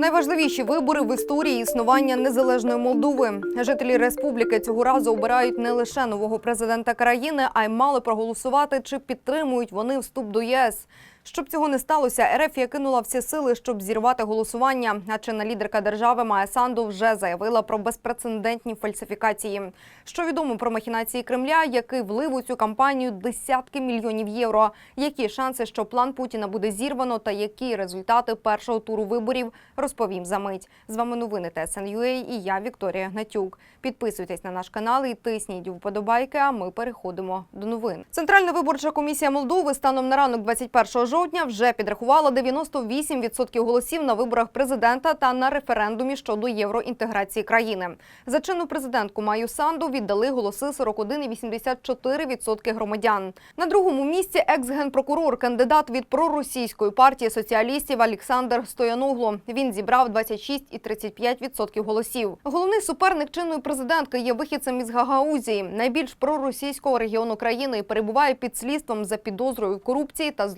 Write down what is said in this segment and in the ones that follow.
Найважливіші вибори в історії існування незалежної Молдови. Жителі республіки цього разу обирають не лише нового президента країни, а й мали проголосувати, чи підтримують вони вступ до ЄС. Щоб цього не сталося, Ерефія кинула всі сили, щоб зірвати голосування. А чинна лідерка держави Майя Санду вже заявила про безпрецедентні фальсифікації. Що відомо про махінації Кремля, який влив у цю кампанію десятки мільйонів євро. Які шанси, що план Путіна буде зірвано, та які результати першого туру виборів, розповім за мить. З вами новини ТСНЮА і я Вікторія Гнатюк. Підписуйтесь на наш канал і тисніть вподобайки. А ми переходимо до новин. Центральна виборча комісія Молдови станом на ранок 21 жовтня вже підрахувала 98% голосів на виборах президента та на референдумі щодо євроінтеграції країни. За чинну президентку Маю Санду віддали голоси 41,84% громадян. На другому місці екс-генпрокурор, кандидат від проросійської партії соціалістів Олександр Стояногло. Він зібрав 26,35% голосів. Головний суперник чинної президентки є вихідцем із Гагаузії, найбільш проросійського регіону країни, і перебуває під слідством за підозрою корупції та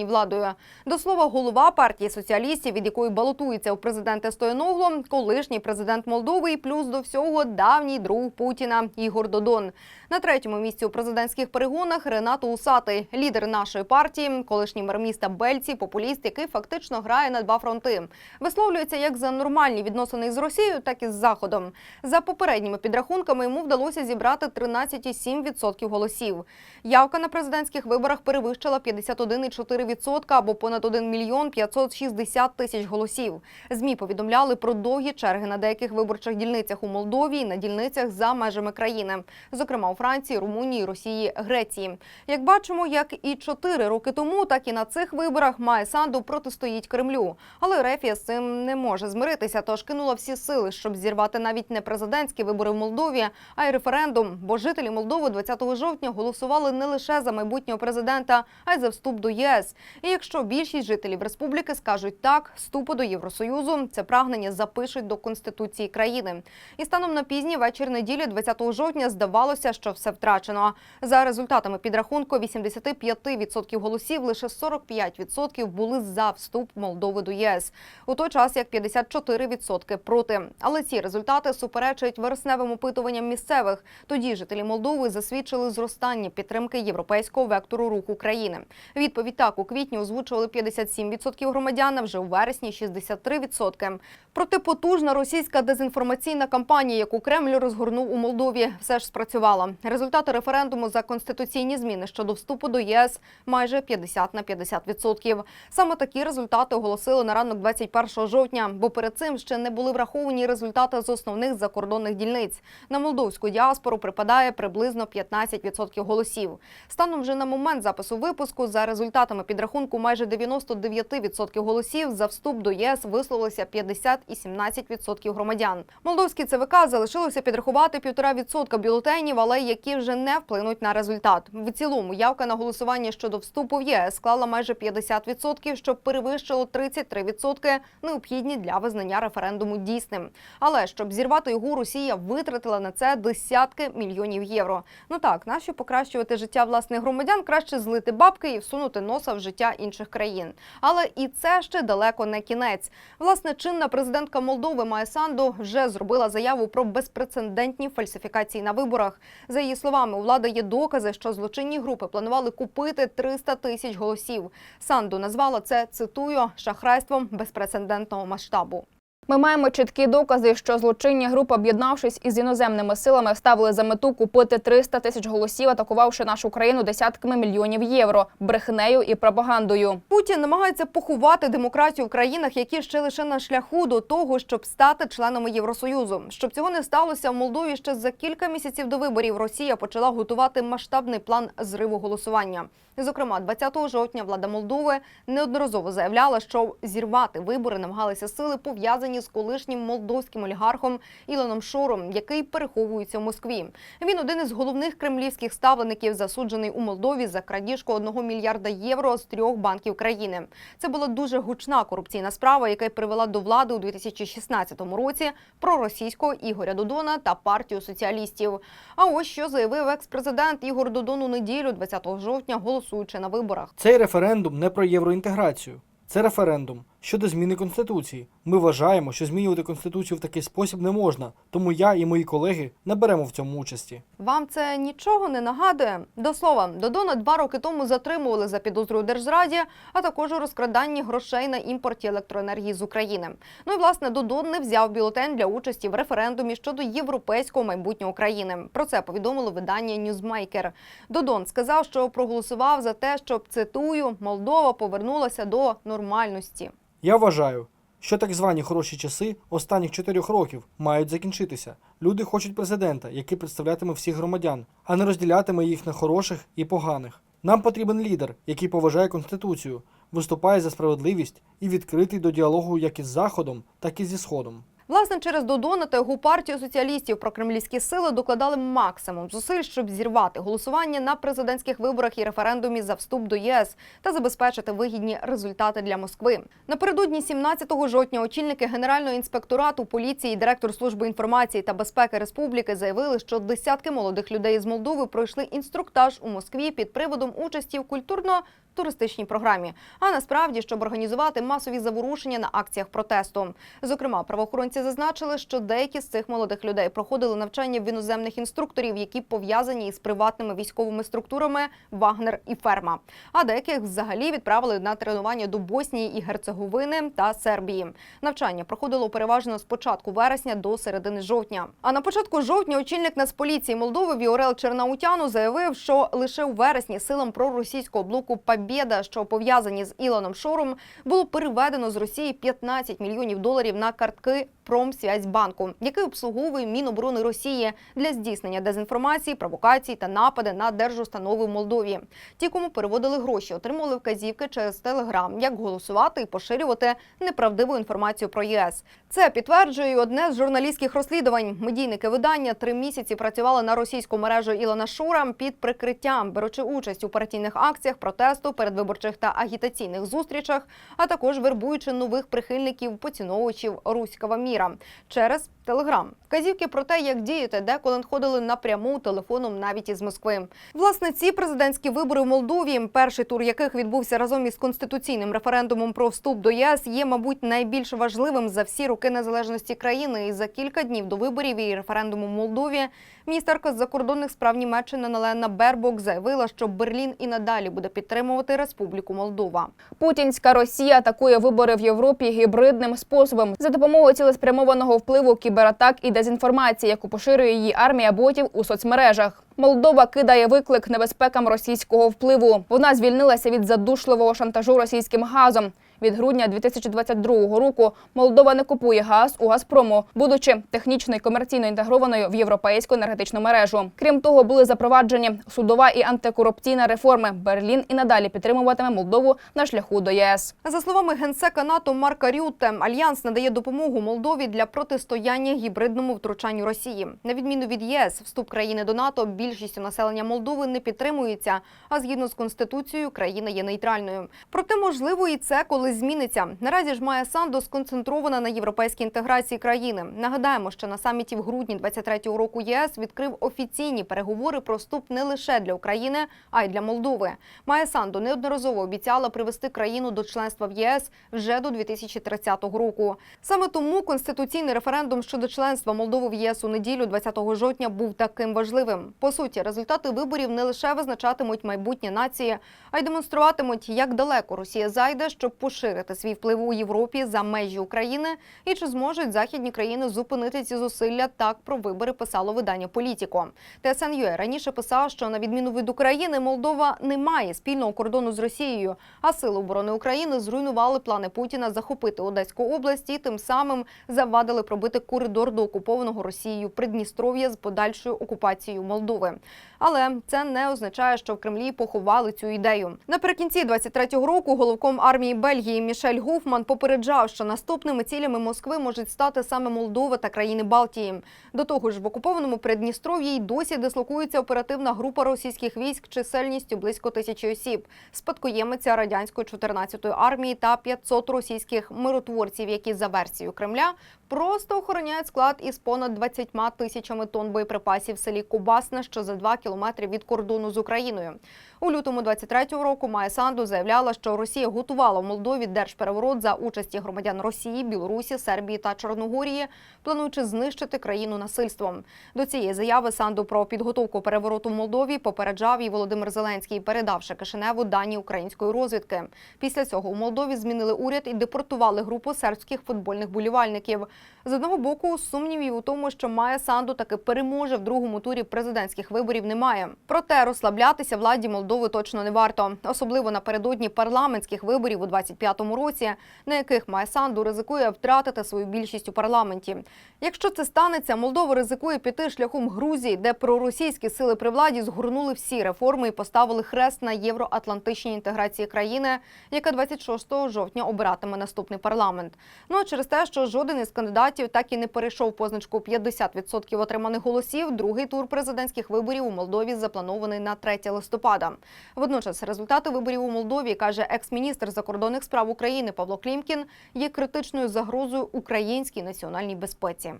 зловживанні владою. До слова, голова партії соціалістів, від якої балотується у президенти Стояногло, колишній президент Молдови і плюс до всього давній друг Путіна Ігор Додон. На третьому місці у президентських перегонах Ренато Усатий, лідер нашої партії, колишній мер міста Бельці, популіст, який фактично грає на два фронти. Висловлюється як за нормальні відносини з Росією, так і з Заходом. За попередніми підрахунками йому вдалося зібрати 13,7% голосів. Явка на президентських виборах перевищила 51,4% або понад 1 мільйон 560 тисяч голосів. ЗМІ повідомляли про довгі черги на деяких виборчих дільницях у Молдові на дільницях за межами країни, зокрема у Франції, Румунії, Росії, Греції. Як бачимо, як і чотири роки тому, так і на цих виборах Майя Санду протистоїть Кремлю. Але Рефія з цим не може змиритися, тож кинула всі сили, щоб зірвати навіть не президентські вибори в Молдові, а й референдум. Бо жителі Молдови 20 жовтня голосували не лише за майбутнього президента, а й за вступ до ЄС. І якщо більшість жителів республіки скажуть так, вступу до Євросоюзу, це прагнення запишуть до конституції країни. І станом на пізній вечір неділі, 20 жовтня, здавалося, що все втрачено. За результатами підрахунку 85% голосів лише 45% були за вступ Молдови до ЄС. У той час як 54% проти. Але ці результати суперечать вересневим опитуванням місцевих. Тоді жителі Молдови засвідчили зростання підтримки європейського вектору руху країни. Відповідь так у квітні озвучували 57% громадян, а вже у вересні 63%. Проте потужна російська дезінформаційна кампанія, яку Кремль розгорнув у Молдові, все ж спрацювала. Результати референдуму за конституційні зміни щодо вступу до ЄС майже 50 на 50%. Саме такі результати оголосили на ранок 21 жовтня, бо перед цим ще не були враховані результати з основних закордонних дільниць. На молдовську діаспору припадає приблизно 15% голосів. Станом вже на момент запису випуску за результатами підрахунку майже 99% голосів за вступ до ЄС висловилися 50 і 17% громадян. Молдовські ЦВК залишилося підрахувати 1,5% бюлетенів, але які вже не вплинуть на результат. В цілому явка на голосування щодо вступу в ЄС склала майже 50%, що перевищило 33% необхідні для визнання референдуму дійсним. Але щоб зірвати його, Росія витратила на це десятки мільйонів євро. Ну так, нащо покращувати життя власних громадян, краще злити бабки і всунути носа в життя інших країн. Але і це ще далеко не кінець. Власне, чинна президентка Молдови Майя Санду вже зробила заяву про безпрецедентні фальсифікації на виборах. За її словами, у влади є докази, що злочинні групи планували купити 300 тисяч голосів. Санду назвала це цитую шахрайством безпрецедентного масштабу. Ми маємо чіткі докази, що злочинні групи, об'єднавшись із іноземними силами, ставили за мету купити 300 тисяч голосів, атакувавши нашу країну десятками мільйонів євро, брехнею і пропагандою. Путін намагається поховати демократію в країнах, які ще лише на шляху до того, щоб стати членами Євросоюзу. Щоб цього не сталося, в Молдові ще за кілька місяців до виборів Росія почала готувати масштабний план зриву голосування. Зокрема, 20 жовтня влада Молдови неодноразово заявляла, що зірвати вибори намагалися сили пов'язані з колишнім молдовським олігархом Ілоном Шором, який переховується в Москві. Він один із головних кремлівських ставлеників, засуджений у Молдові за крадіжку 1 мільярда євро з трьох банків країни. Це була дуже гучна корупційна справа, яка привела до влади у 2016 році проросійського Ігоря Додона та партію соціалістів. А ось що заявив екс-президент Ігор Додон у неділю, 20 жовтня, голосуючи на виборах. Цей референдум не про євроінтеграцію. Це референдум Щодо зміни конституції, ми вважаємо, що змінювати конституцію в такий спосіб не можна, тому я і мої колеги не беремо в цьому участі. Вам це нічого не нагадує? До слова, Додона два роки тому затримували за підозрою держзраді, а також у розкраданні грошей на імпорті електроенергії з України. Ну і власне Додон не взяв бюлетень для участі в референдумі щодо європейського майбутнього України. Про це повідомило видання Ньюзмейкер. Додон сказав, що проголосував за те, щоб цитую Молдова повернулася до нормальності. Я вважаю, що так звані хороші часи останніх чотирьох років мають закінчитися. Люди хочуть президента, який представлятиме всіх громадян, а не розділятиме їх на хороших і поганих. Нам потрібен лідер, який поважає конституцію, виступає за справедливість і відкритий до діалогу як із Заходом, так і зі Сходом. Власне, через Додона та його партію соціалістів прокремлівські сили докладали максимум зусиль, щоб зірвати голосування на президентських виборах і референдумі за вступ до ЄС та забезпечити вигідні результати для Москви. Напередодні 17 жовтня очільники Генерального інспекторату поліції, директор служби інформації та безпеки республіки заявили, що десятки молодих людей з Молдови пройшли інструктаж у Москві під приводом участі в культурно туристичній програмі, а насправді, щоб організувати масові заворушення на акціях протесту. Зокрема, правоохоронці зазначили, що деякі з цих молодих людей проходили навчання в іноземних інструкторів, які пов'язані із приватними військовими структурами Вагнер і Ферма. А деяких взагалі відправили на тренування до Боснії і Герцеговини та Сербії. Навчання проходило переважно з початку вересня до середини жовтня. А на початку жовтня очільник Нацполіції Молдови Віорел Чернаутяну заявив, що лише у вересні силам проросійського блоку Побєда, що пов'язані з Ілоном Шором, було переведено з Росії 15 мільйонів доларів на картки Промсвязьбанку, який обслуговує Міноборони Росії для здійснення дезінформації, провокацій та напади на держустанови в Молдові. Ті, кому переводили гроші, отримували вказівки через Телеграм, як голосувати і поширювати неправдиву інформацію про ЄС. Це підтверджує одне з журналістських розслідувань. Медійники видання три місяці працювали на російську мережу Ілона Шура під прикриттям, беручи участь у партійних акціях протесту, передвиборчих та агітаційних зустрічах, а також вербуючи нових прихильників поціновувачів руського міра через Телеграм. Вказівки про те, як діяти, деколи надходили напряму телефоном навіть із Москви. Власне, ці президентські вибори в Молдові, перший тур яких відбувся разом із конституційним референдумом про вступ до ЄС, є, мабуть, найбільш важливим за всі роки незалежності країни. І за кілька днів до виборів і референдуму в Молдові міністерка з закордонних справ Німеччини Налена Бербок заявила, що Берлін і надалі буде підтримувати Республіку Молдова. Путінська Росія атакує вибори в Європі гібридним способом за допомогою цілеспрямованого впливу кібератак і дезінформації, яку поширює її армія ботів у соцмережах. Молдова кидає виклик небезпекам російського впливу. Вона звільнилася від задушливого шантажу російським газом. Від грудня 2022 року Молдова не купує газ у Газпрому, будучи технічно і комерційно інтегрованою в європейську енергетичну мережу. Крім того, були запроваджені судова і антикорупційна реформи. Берлін і надалі підтримуватиме Молдову на шляху до ЄС. За словами генсека НАТО Марка Рютте, альянс надає допомогу Молдові для протистояння гібридному втручанню Росії. На відміну від ЄС, вступ країни до НАТО більшістю населення Молдови не підтримується. А згідно з конституцією, країна є нейтральною. Проте можливо і це колись зміниться. Наразі ж Майя Санду сконцентрована на європейській інтеграції країни. Нагадаємо, що на саміті в грудні 23-го року єС відкрив офіційні переговори про вступ не лише для України, а й для Молдови. Майя Санду неодноразово обіцяла привести країну до членства в ЄС вже до 2030 року. Саме тому конституційний референдум щодо членства Молдови в ЄС у неділю, 20 жовтня, був таким важливим. По суті, результати виборів не лише визначатимуть майбутнє нації, а й демонструватимуть, як далеко Росія зайде, щоб поширити свій вплив у Європі за межі України, і чи зможуть західні країни зупинити ці зусилля. Так про вибори писало видання Політіко. ТСНЮ раніше писав, що на відміну від України, Молдова не має спільного кордону з Росією, а сили оборони України зруйнували плани Путіна захопити Одеську область і тим самим завадили пробити коридор до окупованого Росією Придністров'я з подальшою окупацією Молдови. Але це не означає, що в Кремлі поховали цю ідею. Наприкінці 23-го року головком армії Бельгії Мішель Гуфман попереджав, що наступними цілями Москви можуть стати саме Молдова та країни Балтії. До того ж, в окупованому Придністров'ї й досі дислокується оперативна група російських військ чисельністю близько тисячі осіб, спадкоємиця радянської 14-ї армії та 500 російських миротворців, які за версією Кремля просто охороняють склад із понад 20 тисячами тонн боєприпасів в селі Кубасне, що за 2 кілометри від кордону з Україною. У лютому 23-го року Майя Санду заявляла, що Росія готувала в Молдові держпереворот за участі громадян Росії, Білорусі, Сербії та Чорногорії, плануючи знищити країну насильством. До цієї заяви Санду про підготовку перевороту в Молдові попереджав і Володимир Зеленський, передавши Кишиневу дані української розвідки. Після цього у Молдові змінили уряд і депортували групу сербських футбольних болівальників. З одного боку, сумнівів у тому, що Майя Санду таки переможе в другому турі президентських виборів, немає. Проте розслаблятися владі Молдови точно не варто, особливо напередодні парламентських виборів у 25-му році, на яких Майя Санду ризикує втратити свою більшість у парламенті. Якщо це станеться, Молдова ризикує піти шляхом Грузії, де проросійські сили при владі згорнули всі реформи і поставили хрест на євроатлантичній інтеграції країни, яка 26 жовтня обиратиме наступний парламент. Ну а через те, що жоден із кандидатів так і не перейшов позначку 50% отриманих голосів, другий тур президентських виборів у Молдові запланований на 3 листопада. Водночас результати виборів у Молдові каже екс-міністр закордонних справ України Павло Клімкін, є критичною загрозою українській національній безпеці.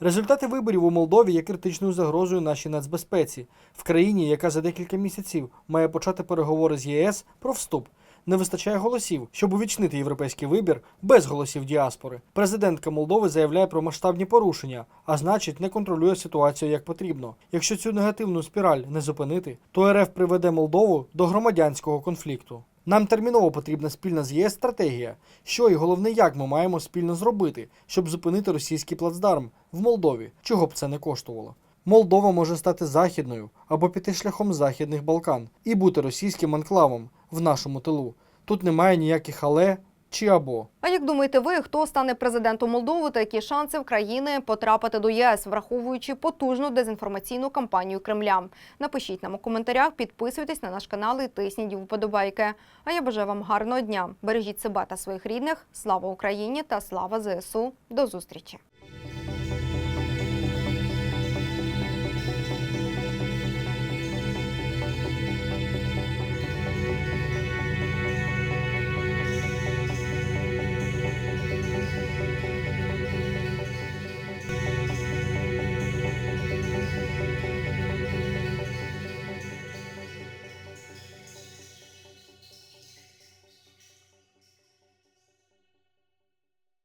Результати виборів у Молдові є критичною загрозою нашій нацбезпеці в країні, яка за декілька місяців має почати переговори з ЄС про вступ. Не вистачає голосів, щоб увічнити європейський вибір без голосів діаспори. Президентка Молдови заявляє про масштабні порушення, а значить, не контролює ситуацію як потрібно. Якщо цю негативну спіраль не зупинити, то РФ приведе Молдову до громадянського конфлікту. Нам терміново потрібна спільна з ЄС стратегія. Що і головне, як ми маємо спільно зробити, щоб зупинити російський плацдарм в Молдові, чого б це не коштувало. Молдова може стати західною або піти шляхом західних Балкан і бути російським анклавом в нашому тилу. Тут немає ніяких але чи або. А як думаєте ви, хто стане президентом Молдови та які шанси в країни потрапити до ЄС, враховуючи потужну дезінформаційну кампанію Кремля? Напишіть нам у коментарях, підписуйтесь на наш канал і тисніть вподобайки. А я бажаю вам гарного дня. Бережіть себе та своїх рідних. Слава Україні та слава ЗСУ. До зустрічі!